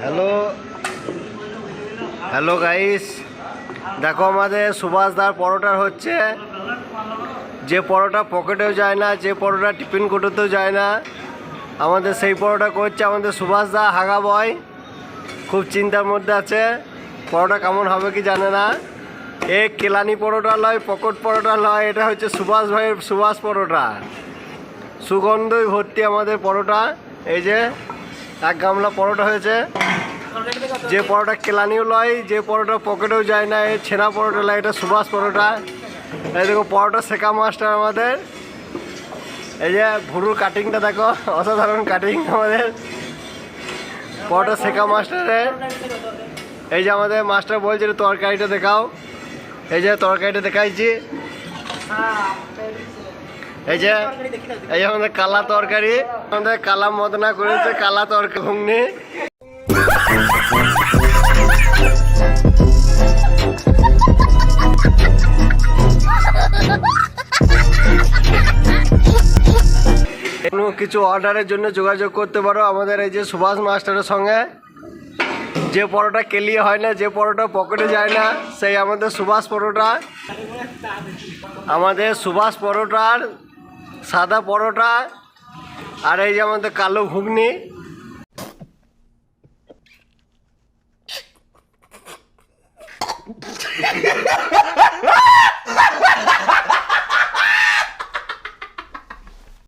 Hello hello guys দেখো, আমাদের সুভাষদার পরোটার হচ্ছে। যে পরোটা পকেটেও যায় না, যে পরোটা টিফিন কোটোতেও যায় না। আমাদের সেই পরোটা করছে আমাদের সুভাষদা হাগা বয়। খুব চিন্তার মধ্যে আছে, পরোটা কেমন হবে কি জানে না। এ কেলানি পরোটা লয়, পকট পরোটা লয়, এটা হচ্ছে সুভাষ ভাইয়ের সুভাষ পরোটা। সুগন্ধই ভর্তি আমাদের পরোটা। এই যে এক গামলা পরোটা হয়েছে। যে পরোটা কেলানিও লয়, যে পরোটা পকেটেও যায় না, এই ছেনা পরোটা লয়, এটা সুভাষ পরোটা। এই দেখো, পরোটা শেখা মাস্টার আমাদের। এই যে ভুরুর কাটিংটা দেখো, অসাধারণ কাটিং আমাদের। পরোটা শেখা মাস্টারের। এই যে আমাদের মাস্টার বলছে তরকারিটা দেখাও। এই যে তরকারিটা দেখাইছি। এই যে, এই আমাদের কালা তরকারি। আমাদের কালা মদনা করেছে, কালা তরকারি, ঘুগনি। কিছু অর্ডারের জন্য যোগাযোগ করতে পারো আমাদের এই যে সুভাষ মাস্টারের সঙ্গে। যে পরোটা কেলিয়ে হয় না, যে পরোটা পকেটে যায় না, সেই আমাদের সুভাষ পরোটা। আমাদের সুভাষ পরোটার সাদা পরোটা আর এই যে আমাদের কালো ঘুগনি।